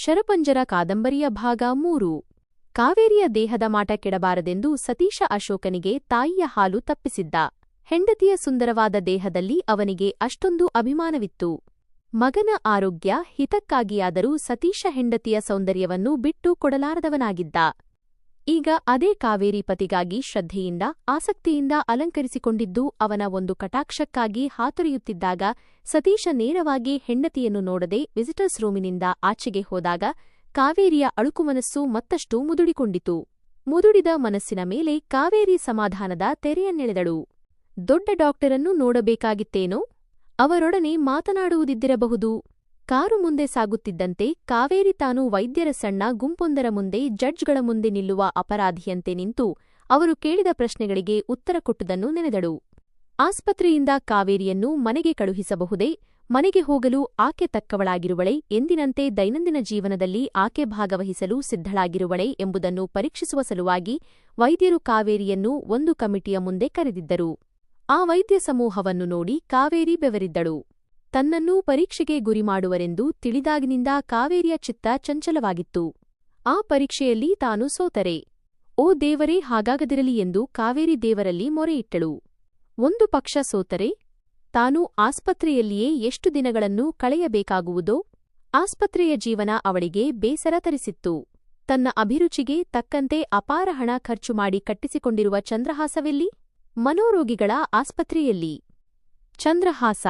ಶರಪಂಜರ ಕಾದಂಬರಿಯ ಭಾಗ ಮೂರು. ಕಾವೇರಿಯ ದೇಹದ ಮಾಟ ಕೆಡಬಾರದೆಂದು ಸತೀಶ ಅಶೋಕನಿಗೆ ತಾಯಿಯ ಹಾಲು ತಪ್ಪಿಸಿದ್ದ. ಹೆಂಡತಿಯ ಸುಂದರವಾದ ದೇಹದಲ್ಲಿ ಅವನಿಗೆ ಅಷ್ಟೊಂದು ಅಭಿಮಾನವಿತ್ತು. ಮಗನ ಆರೋಗ್ಯ ಹಿತಕ್ಕಾಗಿಯಾದರೂ ಸತೀಶ ಹೆಂಡತಿಯ ಸೌಂದರ್ಯವನ್ನು ಬಿಟ್ಟು ಕೊಡಲಾರದವನಾಗಿದ್ದ. ಈಗ ಅದೇ ಕಾವೇರಿ ಪತಿಗಾಗಿ ಶ್ರದ್ಧೆಯಿಂದ, ಆಸಕ್ತಿಯಿಂದ ಅಲಂಕರಿಸಿಕೊಂಡಿದ್ದು ಅವನ ಒಂದು ಕಟಾಕ್ಷಕ್ಕಾಗಿ ಹಾತೊರೆಯುತ್ತಿದ್ದಾಗ ಸತೀಶ ನೇರವಾಗಿ ಹೆಂಡತಿಯನ್ನು ನೋಡದೆ ವಿಸಿಟರ್ಸ್ ರೂಮಿನಿಂದ ಆಚೆಗೆ ಹೋದಾಗ ಕಾವೇರಿಯ ಅಳುಕುಮನಸ್ಸು ಮತ್ತಷ್ಟು ಮುದುಡಿಕೊಂಡಿತು. ಮುದುಡಿದ ಮನಸ್ಸಿನ ಮೇಲೆ ಕಾವೇರಿ ಸಮಾಧಾನದ ತೆರೆಯನ್ನೆಳೆದಳು. ದೊಡ್ಡ ಡಾಕ್ಟರನ್ನು ನೋಡಬೇಕಾಗಿತ್ತೇನೋ? ಅವರೊಡನೆ ಮಾತನಾಡುವುದಿದ್ದಿರಬಹುದು. ಕಾರು ಮುಂದೆ ಸಾಗುತ್ತಿದ್ದಂತೆ ಕಾವೇರಿ ತಾನು ವೈದ್ಯರ ಸಣ್ಣ ಗುಂಪೊಂದರ ಮುಂದೆ ಜಡ್ಜ್ಗಳ ಮುಂದೆ ನಿಲ್ಲುವ ಅಪರಾಧಿಯಂತೆ ನಿಂತು ಅವರು ಕೇಳಿದ ಪ್ರಶ್ನೆಗಳಿಗೆ ಉತ್ತರ ಕೊಟ್ಟುದನ್ನು ನೆನೆದಳು. ಆಸ್ಪತ್ರೆಯಿಂದ ಕಾವೇರಿಯನ್ನು ಮನೆಗೆ ಕಳುಹಿಸಬಹುದೇ? ಮನೆಗೆ ಹೋಗಲು ಆಕೆ ತಕ್ಕವಳಾಗಿರುವಳೆ? ಎಂದಿನಂತೆ ದೈನಂದಿನ ಜೀವನದಲ್ಲಿ ಆಕೆ ಭಾಗವಹಿಸಲು ಸಿದ್ಧಳಾಗಿರುವಳೆ ಎಂಬುದನ್ನು ಪರೀಕ್ಷಿಸುವ ಸಲುವಾಗಿ ವೈದ್ಯರು ಕಾವೇರಿಯನ್ನು ಒಂದು ಕಮಿಟಿಯ ಮುಂದೆ ಕರೆದಿದ್ದರು. ಆ ವೈದ್ಯ ಸಮೂಹವನ್ನು ನೋಡಿ ಕಾವೇರಿ ಬೆವರಿದ್ದಳು. ತನ್ನನ್ನೂ ಪರೀಕ್ಷೆಗೆ ಗುರಿ ಮಾಡುವರೆಂದು ತಿಳಿದಾಗಿನಿಂದ ಕಾವೇರಿಯ ಚಿತ್ತ ಚಂಚಲವಾಗಿತ್ತು. ಆ ಪರೀಕ್ಷೆಯಲ್ಲಿ ತಾನು ಸೋತರೆ. ಓ ದೇವರೇ, ಹಾಗಾಗದಿರಲಿ ಎಂದು ಕಾವೇರಿ ದೇವರಲ್ಲಿ ಮೊರೆಯಿಟ್ಟಳು. ಒಂದು ಪಕ್ಷ ಸೋತರೆ. ತಾನು ಆಸ್ಪತ್ರೆಯಲ್ಲಿಯೇ ಎಷ್ಟು ದಿನಗಳನ್ನು ಕಳೆಯಬೇಕಾಗುವುದೋ, ಆಸ್ಪತ್ರೆಯ ಜೀವನ ಅವಳಿಗೆ ಬೇಸರ ತರಿಸಿತ್ತು. ತನ್ನ ಅಭಿರುಚಿಗೆ ತಕ್ಕಂತೆ ಅಪಾರ ಹಣ ಖರ್ಚು ಮಾಡಿ ಕಟ್ಟಿಸಿಕೊಂಡಿರುವ ಚಂದ್ರಹಾಸವೆಲ್ಲಿ? ಮನೋರೋಗಿಗಳ ಆಸ್ಪತ್ರೆಯಲ್ಲಿ. ಚಂದ್ರಹಾಸ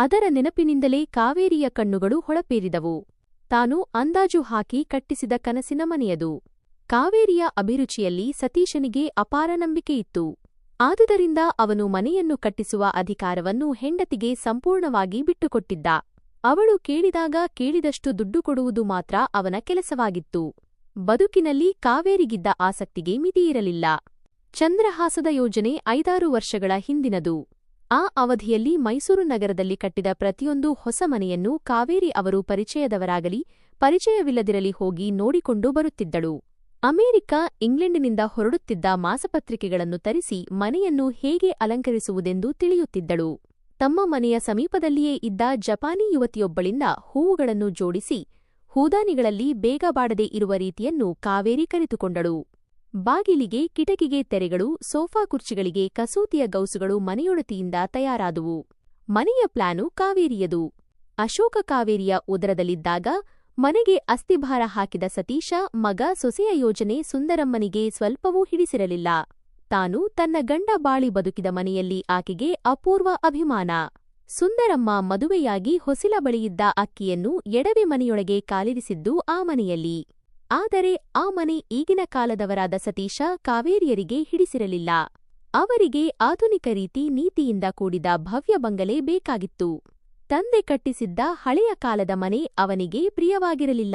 ಅದರ ನೆನಪಿನಿಂದಲೇ ಕಾವೇರಿಯ ಕಣ್ಣುಗಳು ಹೊಳಪೇರಿದವು. ತಾನು ಅಂದಾಜು ಹಾಕಿ ಕಟ್ಟಿಸಿದ ಕನಸಿನ ಮನೆಯದು. ಕಾವೇರಿಯ ಅಭಿರುಚಿಯಲ್ಲಿ ಸತೀಶನಿಗೆ ಅಪಾರ ನಂಬಿಕೆಯಿತ್ತು ಆದುದರಿಂದ ಅವನು ಮನೆಯನ್ನು ಕಟ್ಟಿಸುವ ಅಧಿಕಾರವನ್ನು ಹೆಂಡತಿಗೆ ಸಂಪೂರ್ಣವಾಗಿ ಬಿಟ್ಟುಕೊಟ್ಟಿದ್ದ. ಅವಳು ಕೇಳಿದಾಗ ಕೇಳಿದಷ್ಟು ದುಡ್ಡು ಕೊಡುವುದು ಮಾತ್ರ ಅವನ ಕೆಲಸವಾಗಿತ್ತು. ಬದುಕಿನಲ್ಲಿ ಕಾವೇರಿಗಿದ್ದ ಆಸಕ್ತಿಗೆ ಮಿತಿಯಿರಲಿಲ್ಲ. ಚಂದ್ರಹಾಸದ ಯೋಜನೆ ಐದಾರು ವರ್ಷಗಳ ಹಿಂದಿನದು. ಆ ಅವಧಿಯಲ್ಲಿ ಮೈಸೂರು ನಗರದಲ್ಲಿ ಕಟ್ಟಿದ ಪ್ರತಿಯೊಂದು ಹೊಸ ಮನೆಯನ್ನು ಕಾವೇರಿ ಅವರು ಪರಿಚಯದವರಾಗಲಿ, ಪರಿಚಯವಿಲ್ಲದಿರಲಿ ಹೋಗಿ ನೋಡಿಕೊಂಡು ಬರುತ್ತಿದ್ದಳು. ಅಮೆರಿಕ ಇಂಗ್ಲೆಂಡಿನಿಂದ ಹೊರಡುತ್ತಿದ್ದ ಮಾಸಪತ್ರಿಕೆಗಳನ್ನು ತರಿಸಿ ಮನೆಯನ್ನು ಹೇಗೆ ಅಲಂಕರಿಸುವುದೆಂದು ತಿಳಿಯುತ್ತಿದ್ದಳು. ತಮ್ಮ ಮನೆಯ ಸಮೀಪದಲ್ಲಿಯೇ ಇದ್ದ ಜಪಾನಿ ಯುವತಿಯೊಬ್ಬಳಿಂದ ಹೂವುಗಳನ್ನು ಜೋಡಿಸಿ, ಹೂದಾನಿಗಳಲ್ಲಿ ಬೇಗ ಬಾಡದೆ ಇರುವ ರೀತಿಯನ್ನು ಕಾವೇರಿ ಕರೆತುಕೊಂಡಳು ಬಾಗಿಲಿಗೆ ಕಿಟಕಿಗೆ ತೆರೆಗಳು, ಸೋಫಾ ಕುರ್ಚಿಗಳಿಗೆ ಕಸೂತಿಯ ಗೌಸುಗಳು ಮನೆಯೊಡತಿಯಿಂದ ತಯಾರಾದುವು. ಮನೆಯ ಪ್ಲಾನು ಕಾವೇರಿಯದು. ಅಶೋಕ ಕಾವೇರಿಯ ಉದರದಲ್ಲಿದ್ದಾಗ ಮನೆಗೆ ಅಸ್ಥಿಭಾರ ಹಾಕಿದ ಸತೀಶ, ಮಗ ಸೊಸೆಯ ಯೋಜನೆ ಸುಂದರಮ್ಮನಿಗೆ ಸ್ವಲ್ಪವೂ ಹಿಡಿಸಿರಲಿಲ್ಲ. ತಾನು ತನ್ನ ಗಂಡ ಬಾಳಿ ಬದುಕಿದ ಮನೆಯಲ್ಲಿ ಆಕೆಗೆ ಅಪೂರ್ವ ಅಭಿಮಾನ. ಸುಂದರಮ್ಮ ಮದುವೆಯಾಗಿ ಹೊಸಿಲ ಬಳಿಯಿದ್ದ ಅಕ್ಕಿಯನ್ನು ಎಡವೆ ಮನೆಯೊಳಗೆ ಕಾಲಿರಿಸಿದ್ದು ಆ ಮನೆಯಲ್ಲಿ. ಆದರೆ ಆ ಮನೆ ಈಗಿನ ಕಾಲದವರಾದ ಸತೀಶ ಕಾವೇರಿಯರಿಗೆ ಹಿಡಿಸಿರಲಿಲ್ಲ. ಅವರಿಗೆ ಆಧುನಿಕ ರೀತಿ ನೀತಿಯಿಂದ ಕೂಡಿದ ಭವ್ಯ ಬಂಗಲೆ ಬೇಕಾಗಿತ್ತು. ತಂದೆ ಕಟ್ಟಿಸಿದ್ದ ಹಳೆಯ ಕಾಲದ ಮನೆ ಅವನಿಗೆ ಪ್ರಿಯವಾಗಿರಲಿಲ್ಲ.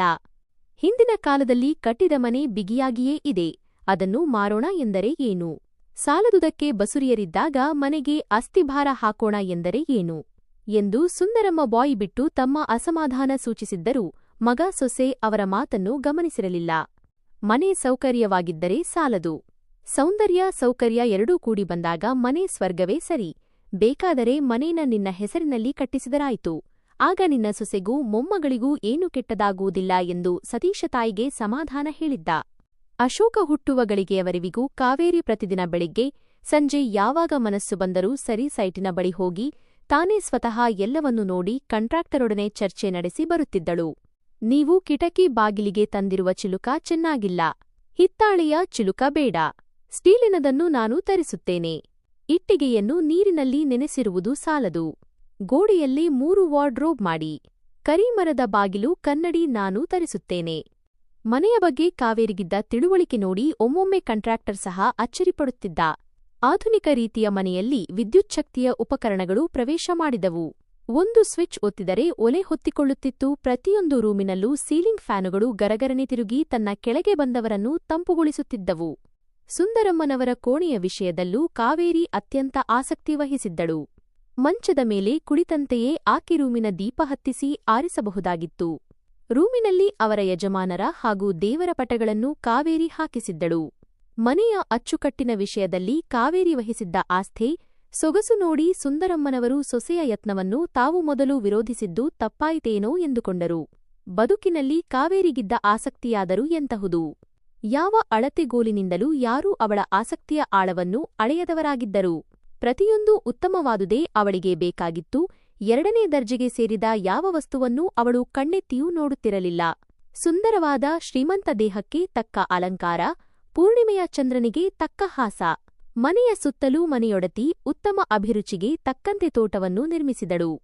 ಹಿಂದಿನ ಕಾಲದಲ್ಲಿ ಕಟ್ಟಿದ ಮನೆ ಬಿಗಿಯಾಗಿಯೇ ಇದೆ. ಅದನ್ನು ಮಾರೋಣ ಎಂದರೆ ಏನು? ಸಾಲದುದಕ್ಕೆ ಬಸುರಿಯರಿದ್ದಾಗ ಮನೆಗೆ ಅಸ್ಥಿಭಾರ ಹಾಕೋಣ ಎಂದರೆ ಏನು? ಎಂದು ಸುಂದರಮ್ಮ ಬಾಯಿ ಬಿಟ್ಟು ತಮ್ಮ ಅಸಮಾಧಾನ ಸೂಚಿಸಿದ್ದರೂ. ಮಗ ಸೊಸೆ ಅವರ ಮಾತನ್ನು ಗಮನಿಸಿರಲಿಲ್ಲ. ಮನೆ ಸೌಕರ್ಯವಾಗಿದ್ದರೆ ಸಾಲದು. ಸೌಂದರ್ಯ ಸೌಕರ್ಯ ಎರಡೂ ಕೂಡಿ ಬಂದಾಗ ಮನೆ ಸ್ವರ್ಗವೇ ಸರಿ. ಬೇಕಾದರೆ ಮನೇನ ನಿನ್ನ ಹೆಸರಿನಲ್ಲಿ ಕಟ್ಟಿಸಿದರಾಯಿತು. ಆಗ ನಿನ್ನ ಸೊಸೆಗೂ ಮೊಮ್ಮಗಳಿಗೂ ಏನೂ ಕೆಟ್ಟದಾಗುವುದಿಲ್ಲ ಎಂದು ಸತೀಶ ತಾಯಿಗೆ ಸಮಾಧಾನ ಹೇಳಿದ್ದ. ಅಶೋಕ ಹುಟ್ಟುವ ಗಳಿಗೆಯವರೆವಿಗೂ ಕಾವೇರಿ ಪ್ರತಿದಿನ ಬೆಳಿಗ್ಗೆ ಸಂಜೆ ಯಾವಾಗ ಮನಸ್ಸು ಬಂದರೂ ಸರಿ ಸೈಟಿನ ಬಳಿ ಹೋಗಿ ತಾನೇ ಸ್ವತಃ ಎಲ್ಲವನ್ನೂ ನೋಡಿ ಕಂಟ್ರಾಕ್ಟರೊಡನೆ ಚರ್ಚೆ ನಡೆಸಿ ಬರುತ್ತಿದ್ದಳು. ನೀವು ಕಿಟಕಿ ಬಾಗಿಲಿಗೆ ತಂದಿರುವ ಚಿಲುಕ ಚೆನ್ನಾಗಿಲ್ಲ. ಹಿತ್ತಾಳೆಯ ಚಿಲುಕ ಬೇಡ. ಸ್ಟೀಲಿನದನ್ನು ನಾನು ತರಿಸುತ್ತೇನೆ. ಇಟ್ಟಿಗೆಯನ್ನು ನೀರಿನಲ್ಲಿ ನೆನೆಸಿರುವುದು ಸಾಲದು. ಗೋಡೆಯಲ್ಲಿ ಮೂರು ವಾರ್ಡ್ರೋಬ್ ಮಾಡಿ. ಕರಿಮರದ ಬಾಗಿಲು ಕನ್ನಡಿ ನಾನು ತರಿಸುತ್ತೇನೆ. ಮನೆಯ ಬಗ್ಗೆ ಕಾವೇರಿಗಿದ್ದ ತಿಳುವಳಿಕೆ ನೋಡಿ ಒಮ್ಮೊಮ್ಮೆ ಕಂಟ್ರಾಕ್ಟರ್ ಸಹ ಅಚ್ಚರಿಪಡುತ್ತಿದ್ದ. ಆಧುನಿಕ ರೀತಿಯ ಮನೆಯಲ್ಲಿ ವಿದ್ಯುಚ್ಛಕ್ತಿಯ ಉಪಕರಣಗಳು ಪ್ರವೇಶ ಮಾಡಿದವು. ಒಂದು ಸ್ವಿಚ್ ಒತ್ತಿದರೆ ಒಲೆ ಹೊತ್ತಿಕೊಳ್ಳುತ್ತಿತ್ತು. ಪ್ರತಿಯೊಂದು ರೂಮಿನಲ್ಲೂ ಸೀಲಿಂಗ್ ಫ್ಯಾನುಗಳು ಗರಗರನೆ ತಿರುಗಿ ತನ್ನ ಕೆಳಗೆ ಬಂದವರನ್ನು ತಂಪುಗೊಳಿಸುತ್ತಿದ್ದವು. ಸುಂದರಮ್ಮನವರ ಕೋಣೆಯ ವಿಷಯದಲ್ಲೂ ಕಾವೇರಿ ಅತ್ಯಂತ ಆಸಕ್ತಿ ವಹಿಸಿದ್ದಳು. ಮಂಚದ ಮೇಲೆ ಕುಳಿತಂತೆಯೇ ಆಕೆ ರೂಮಿನ ದೀಪ ಹತ್ತಿಸಿ ಆರಿಸಬಹುದಾಗಿತ್ತು. ರೂಮಿನಲ್ಲಿ ಅವರ ಯಜಮಾನರ ಹಾಗೂ ದೇವರ ಪಟಗಳನ್ನು ಕಾವೇರಿ ಹಾಕಿಸಿದ್ದಳು. ಮನೆಯ ಅಚ್ಚುಕಟ್ಟಿನ ವಿಷಯದಲ್ಲಿ ಕಾವೇರಿ ವಹಿಸಿದ್ದ ಆಸ್ಥೆ ಸೊಗಸು ನೋಡಿ ಸುಂದರಮ್ಮನವರು ಸೊಸೆಯ ಯತ್ನವನ್ನು ತಾವು ಮೊದಲು ವಿರೋಧಿಸಿದ್ದು ತಪ್ಪಾಯಿತೇನೋ ಎಂದುಕೊಂಡರು. ಬದುಕಿನಲ್ಲಿ ಕಾವೇರಿಗಿದ್ದ ಆಸಕ್ತಿಯಾದರೂ ಎಂತಹುದು? ಯಾವ ಅಳತೆಗೋಲಿನಿಂದಲೂ ಯಾರೂ ಅವಳ ಆಸಕ್ತಿಯ ಆಳವನ್ನು ಅಳೆಯದವರಾಗಿದ್ದರು. ಪ್ರತಿಯೊಂದೂ ಉತ್ತಮವಾದುದೇ ಅವಳಿಗೆ ಬೇಕಾಗಿತ್ತು. ಎರಡನೇ ದರ್ಜೆಗೆ ಸೇರಿದ ಯಾವ ವಸ್ತುವನ್ನೂ ಅವಳು ಕಣ್ಣೆತ್ತಿಯೂ ನೋಡುತ್ತಿರಲಿಲ್ಲ. ಸುಂದರವಾದ ಶ್ರೀಮಂತ ದೇಹಕ್ಕೆ ತಕ್ಕ ಅಲಂಕಾರ, ಪೂರ್ಣಿಮೆಯ ಚಂದ್ರನಿಗೆ ತಕ್ಕ ಹಾಸ. ಮನೆಯ ಸುತ್ತಲೂ ಮನೆಯೊಡತಿ ಉತ್ತಮ ಅಭಿರುಚಿಗೆ ತಕ್ಕಂತೆ ತೋಟವನ್ನು ನಿರ್ಮಿಸಿದಳು.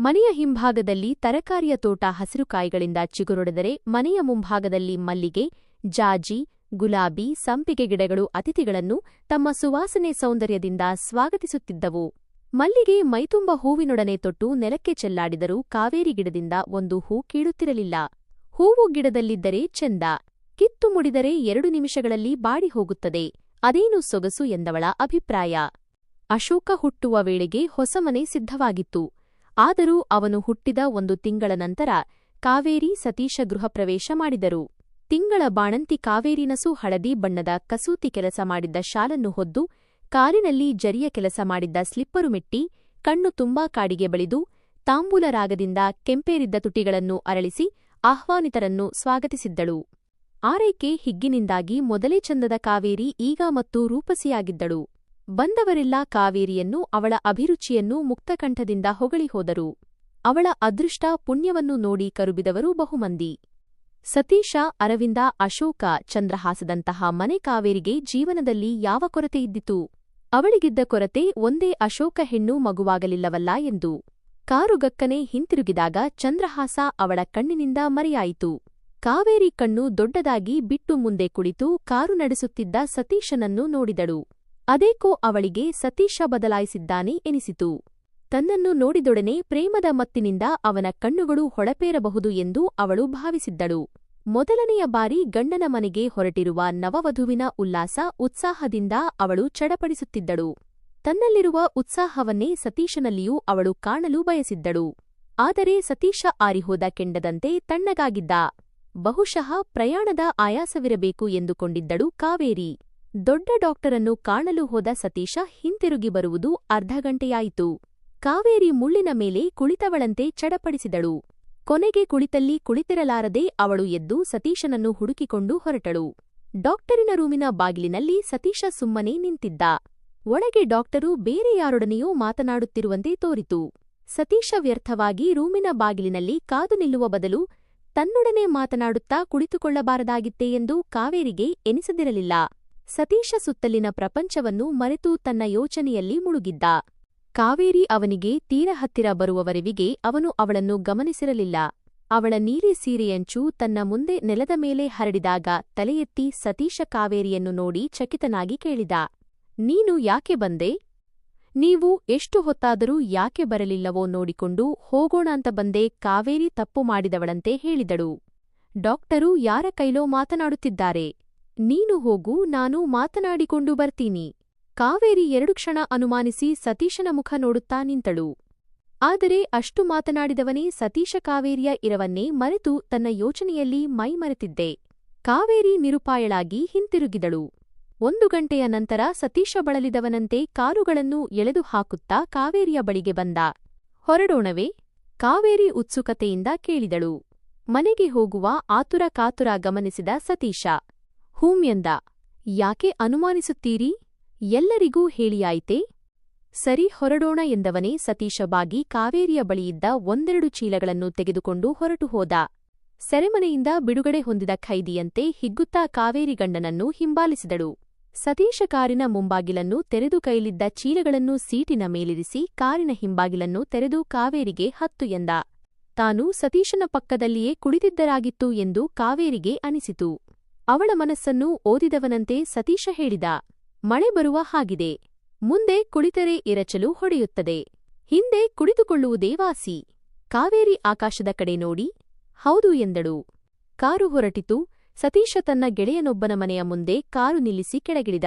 ಮನೆಯ ಹಿಂಭಾಗದಲ್ಲಿ ತರಕಾರಿಯ ತೋಟ ಹಸಿರುಕಾಯಿಗಳಿಂದ ಚಿಗುರೊಡೆದರೆ ಮನೆಯ ಮುಂಭಾಗದಲ್ಲಿ ಮಲ್ಲಿಗೆ, ಜಾಜಿ, ಗುಲಾಬಿ, ಸಂಪಿಗೆ ಗಿಡಗಳು ಅತಿಥಿಗಳನ್ನು ತಮ್ಮ ಸುವಾಸನೆ ಸೌಂದರ್ಯದಿಂದ ಸ್ವಾಗತಿಸುತ್ತಿದ್ದವು. ಮಲ್ಲಿಗೆ ಮೈತುಂಬ ಹೂವಿನೊಡನೆ ತೊಟ್ಟು ನೆಲಕ್ಕೆ ಚೆಲ್ಲಾಡಿದರೂ ಕಾವೇರಿ ಗಿಡದಿಂದ ಒಂದು ಹೂ ಕೀಳುತ್ತಿರಲಿಲ್ಲ. ಹೂವು ಗಿಡದಲ್ಲಿದ್ದರೆ ಚೆಂದ. ಕಿತ್ತು ಮುಡಿದರೆ ಎರಡು ನಿಮಿಷಗಳಲ್ಲಿ ಬಾಡಿ ಹೋಗುತ್ತದೆ. ಅದೇನು ಸೊಗಸು ಎಂದವಳ ಅಭಿಪ್ರಾಯ. ಅಶೋಕ ಹುಟ್ಟುವ ವೇಳೆಗೆ ಹೊಸಮನೆ ಸಿದ್ಧವಾಗಿತ್ತು. ಆದರೂ ಅವನು ಹುಟ್ಟಿದ ಒಂದು ತಿಂಗಳ ನಂತರ ಕಾವೇರಿ ಸತೀಶ ಗೃಹಪ್ರವೇಶ ಮಾಡಿದರು. ತಿಂಗಳ ಬಾಣಂತಿ ಕಾವೇರಿನಸು ಹಳದಿ ಬಣ್ಣದ ಕಸೂತಿ ಕೆಲಸ ಮಾಡಿದ್ದ ಶಾಲನ್ನು ಹೊದ್ದು, ಕಾರಿನಲ್ಲಿ ಜರಿಯ ಕೆಲಸ ಮಾಡಿದ್ದ ಸ್ಲಿಪ್ಪರು ಮೆಟ್ಟಿ, ಕಣ್ಣು ತುಂಬಾ ಕಾಡಿಗೆ ಬಳಿದು ತಾಂಬೂಲರಾಗದಿಂದ ಕೆಂಪೇರಿದ್ದ ತುಟಿಗಳನ್ನು ಅರಳಿಸಿ, ಆಹ್ವಾನಿತರನ್ನು ಸ್ವಾಗತಿಸಿದ್ದಳು. ಆರೈಕೆ ಹಿಗ್ಗಿನಿಂದಾಗಿ ಮೊದಲೇ ಚಂದದ ಕಾವೇರಿ ಈಗ ಮತ್ತು ರೂಪಸಿಯಾಗಿದ್ದಳು. ಬಂದವರೆಲ್ಲ ಕಾವೇರಿಯನ್ನು ಅವಳ ಅಭಿರುಚಿಯನ್ನು ಮುಕ್ತಕಂಠದಿಂದ ಹೊಗಳಿ ಹೋದರು. ಅವಳ ಅದೃಷ್ಟ ಪುಣ್ಯವನ್ನು ನೋಡಿ ಕರುಬಿದವರು ಬಹುಮಂದಿ. ಸತೀಶ, ಅರವಿಂದ, ಅಶೋಕ, ಚಂದ್ರಹಾಸದಂತಹ ಮನೆ ಕಾವೇರಿಗೆ ಜೀವನದಲ್ಲಿ ಯಾವ ಕೊರತೆಯಿದ್ದಿತು ಅವಳಿಗಿದ್ದ ಕೊರತೆ ಒಂದೇ ಅಶೋಕ ಹೆಣ್ಣು ಮಗುವಾಗಲಿಲ್ಲವಲ್ಲ ಎಂದು. ಕಾರುಗಕ್ಕನೆ ಹಿಂತಿರುಗಿದಾಗ ಚಂದ್ರಹಾಸ ಅವಳ ಕಣ್ಣಿನಿಂದ ಮರೆಯಾಯಿತು. ಕಾವೇರಿ ಕಣ್ಣು ದೊಡ್ಡದಾಗಿ ಬಿಟ್ಟು ಮುಂದೆ ಕುಳಿತು ಕಾರು ನಡೆಸುತ್ತಿದ್ದ ಸತೀಶನನ್ನು ನೋಡಿದಳು. ಅದೇಕೋ ಅವಳಿಗೆ ಸತೀಶ ಬದಲಾಯಿಸಿದ್ದಾನೆ ಎನಿಸಿತು. ತನ್ನನ್ನು ನೋಡಿದೊಡನೆ ಪ್ರೇಮದ ಮತ್ತಿನಿಂದ ಅವನ ಕಣ್ಣುಗಳು ಹೊಳಪೇರಬಹುದು ಎಂದು ಅವಳು ಭಾವಿಸಿದ್ದಳು. ಮೊದಲನೆಯ ಬಾರಿ ಗಂಡನ ಮನೆಗೆ ಹೊರಟಿರುವ ನವವಧುವಿನ ಉಲ್ಲಾಸ ಉತ್ಸಾಹದಿಂದ ಅವಳು ಚಡಪಡಿಸುತ್ತಿದ್ದಳು. ತನ್ನಲ್ಲಿರುವ ಉತ್ಸಾಹವನ್ನೇ ಸತೀಶನಲ್ಲಿಯೂ ಅವಳು ಕಾಣಲು ಬಯಸಿದ್ದಳು. ಆದರೆ ಸತೀಶ ಆರಿಹೋದ ಕೆಂಡದಂತೆ ತಣ್ಣಗಾಗಿದ್ದ. ಬಹುಶಃ ಪ್ರಯಾಣದ ಆಯಾಸವಿರಬೇಕು ಎಂದುಕೊಂಡಿದ್ದಳು ಕಾವೇರಿ. ದೊಡ್ಡ ಡಾಕ್ಟರನ್ನು ಕಾಣಲು ಹೋದ ಸತೀಶ ಹಿಂತಿರುಗಿ ಬರುವುದು ಅರ್ಧ ಗಂಟೆಯಾಯಿತು. ಕಾವೇರಿ ಮುಳ್ಳಿನ ಮೇಲೆ ಕುಳಿತವಳಂತೆ ಚಡಪಡಿಸಿದಳು. ಕೊನೆಗೆ ಕುಳಿತಲ್ಲಿ ಕುಳಿತಿರಲಾರದೆ ಅವಳು ಎದ್ದು ಸತೀಶನನ್ನು ಹುಡುಕಿಕೊಂಡು ಹೊರಟಳು. ಡಾಕ್ಟರಿನ ರೂಮಿನ ಬಾಗಿಲಿನಲ್ಲಿ ಸತೀಶ ಸುಮ್ಮನೆ ನಿಂತಿದ್ದ. ಒಳಗೆ ಡಾಕ್ಟರು ಬೇರೆ ಯಾರೊಡನೆಯೂ ಮಾತನಾಡುತ್ತಿರುವಂತೆ ತೋರಿತು. ಸತೀಶ ವ್ಯರ್ಥವಾಗಿ ರೂಮಿನ ಬಾಗಿಲಿನಲ್ಲಿ ಕಾದು ನಿಲ್ಲುವ ಬದಲು ತನ್ನೊಡನೆ ಮಾತನಾಡುತ್ತಾ ಕುಳಿತುಕೊಳ್ಳಬಾರದಾಗಿತ್ತೇ ಎಂದು ಕಾವೇರಿಗೆ ಎನಿಸದಿರಲಿಲ್ಲ. ಸತೀಶ ಸುತ್ತಲಿನ ಪ್ರಪಂಚವನ್ನು ಮರೆತು ತನ್ನ ಯೋಚನೆಯಲ್ಲಿ ಮುಳುಗಿದ್ದ. ಕಾವೇರಿ ಅವನಿಗೆ ತೀರ ಹತ್ತಿರ ಬರುವವರೆವಿಗೆ ಅವನು ಅವಳನ್ನು ಗಮನಿಸಿರಲಿಲ್ಲ. ಅವಳ ನೀಲಿ ಸೀರೆಯಂಚು ತನ್ನ ಮುಂದೆ ನೆಲದ ಮೇಲೆ ಹರಡಿದಾಗ ತಲೆಯೆತ್ತಿ ಸತೀಶ ಕಾವೇರಿಯನ್ನು ನೋಡಿ ಚಕಿತನಾಗಿ ಕೇಳಿದ. ನೀನು ಯಾಕೆ ಬಂದೆ? ನೀವು ಎಷ್ಟು ಹೊತ್ತಾದರೂ ಯಾಕೆ ಬರಲಿಲ್ಲವೋ ನೋಡಿಕೊಂಡು ಹೋಗೋಣ ಅಂತ ಬಂದೆ ಕಾವೇರಿ ತಪ್ಪು ಮಾಡಿದವಳಂತೆ ಹೇಳಿದಳು. ಡಾಕ್ಟರು ಯಾರ ಕೈಲೋ ಮಾತನಾಡುತ್ತಿದ್ದಾರೆ. ನೀನು ಹೋಗು, ನಾನು ಮಾತನಾಡಿಕೊಂಡು ಬರ್ತೀನಿ. ಕಾವೇರಿ ಎರಡು ಕ್ಷಣ ಅನುಮಾನಿಸಿ ಸತೀಶನ ಮುಖ ನೋಡುತ್ತಾ ನಿಂತಳು. ಆದರೆ ಅಷ್ಟು ಮಾತನಾಡಿದವನೇ ಸತೀಶ ಕಾವೇರಿಯ ಇರವನ್ನೇ ಮರೆತು ತನ್ನ ಯೋಚನೆಯಲ್ಲಿ ಮೈಮರೆತಿದ್ದೆ. ಕಾವೇರಿ ನಿರುಪಾಯಳಾಗಿ ಹಿಂತಿರುಗಿದಳು. ಒಂದು ಗಂಟೆಯ ನಂತರ ಸತೀಶ ಬಳಲಿದವನಂತೆ ಕಾರುಗಳನ್ನು ಎಳೆದು ಹಾಕುತ್ತಾ ಕಾವೇರಿಯ ಬಳಿಗೆ ಬಂದ. ಹೊರಡೋಣವೇ? ಕಾವೇರಿ ಉತ್ಸುಕತೆಯಿಂದ ಕೇಳಿದಳು. ಮನೆಗೆ ಹೋಗುವ ಆತುರ ಕಾತುರ ಗಮನಿಸಿದ ಸತೀಶ. ಹೂಮ್ಯಂದ ಯಾಕೆ ಅನುಮಾನಿಸುತ್ತೀರಿ? ಎಲ್ಲರಿಗೂ ಹೇಳಿಯಾಯಿತೆ? ಸರಿ ಹೊರಡೋಣ ಎಂದವನೇ ಸತೀಶ ಬಾಗಿ ಕಾವೇರಿಯ ಬಳಿಯಿದ್ದ ಒಂದೆರಡು ಚೀಲಗಳನ್ನು ತೆಗೆದುಕೊಂಡು ಹೊರಟು ಹೋದ. ಸೆರೆಮನೆಯಿಂದ ಬಿಡುಗಡೆ ಹೊಂದಿದ ಖೈದಿಯಂತೆ ಹಿಗ್ಗುತ್ತಾ ಕಾವೇರಿ ಗಂಡನನ್ನು ಹಿಂಬಾಲಿಸಿದಳು. ಸತೀಶ ಕಾರಿನ ಮುಂಬಾಗಿಲನ್ನು ತೆರೆದು ಕೈಲಿದ್ದ ಚೀಲಗಳನ್ನು ಸೀಟಿನ ಮೇಲಿರಿಸಿ ಕಾರಿನ ಹಿಂಬಾಗಿಲನ್ನು ತೆರೆದು ಕಾವೇರಿಗೆ ಹತ್ತು ಎಂದ. ತಾನು ಸತೀಶನ ಪಕ್ಕದಲ್ಲಿಯೇ ಕುಳಿತಿದ್ದರಾಗಿತ್ತು ಎಂದು ಕಾವೇರಿಗೆ ಅನಿಸಿತು. ಅವಳ ಮನಸ್ಸನ್ನು ಓದಿದವನಂತೆ ಸತೀಶ ಹೇಳಿದ, ಮಳೆ ಬರುವ ಹಾಗಿದೆ. ಮುಂದೆ ಕುಳಿತರೆ ಇರಚಲು ಹೊಡೆಯುತ್ತದೆ. ಹಿಂದೆ ಕುಳಿತುಕೊಳ್ಳುವುದೇ ವಾಸಿ ಕಾವೇರಿ ಆಕಾಶದ ಕಡೆ ನೋಡಿ. ಹೌದು ಎಂದಳು. ಕಾರು ಹೊರಟಿತು. ಸತೀಶ ತನ್ನ ಗೆಳೆಯನೊಬ್ಬನ ಮನೆಯ ಮುಂದೆ ಕಾರು ನಿಲ್ಲಿಸಿ ಕೆಳಗಿಳಿದ.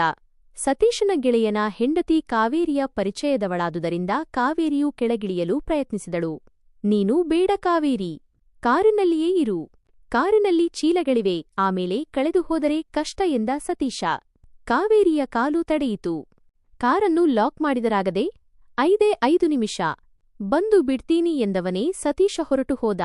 ಸತೀಶನ ಗೆಳೆಯನ ಹೆಂಡತಿ ಕಾವೇರಿಯ ಪರಿಚಯದವಳಾದುದರಿಂದ ಕಾವೇರಿಯು ಕೆಳಗಿಳಿಯಲು ಪ್ರಯತ್ನಿಸಿದಳು. ನೀನು ಬೇಡ ಕಾವೇರಿ. ಕಾರಿನಲ್ಲಿಯೇ ಇರು. ಕಾರಿನಲ್ಲಿ ಚೀಲಗಳಿವೆ. ಆಮೇಲೆ ಕಳೆದು ಹೋದರೆ ಕಷ್ಟ ಎಂದ ಸತೀಶ. ಕಾವೇರಿಯ ಕಾಲು ತಡೆಯಿತು. ಕಾರನ್ನು ಲಾಕ್ ಮಾಡಿದರಾಗದೆ, ಐದೇ ಐದು ನಿಮಿಷ. ಬಂದು ಬಿಡ್ತೀನಿ ಎಂದವನೇ ಸತೀಶ ಹೊರಟು ಹೋದ.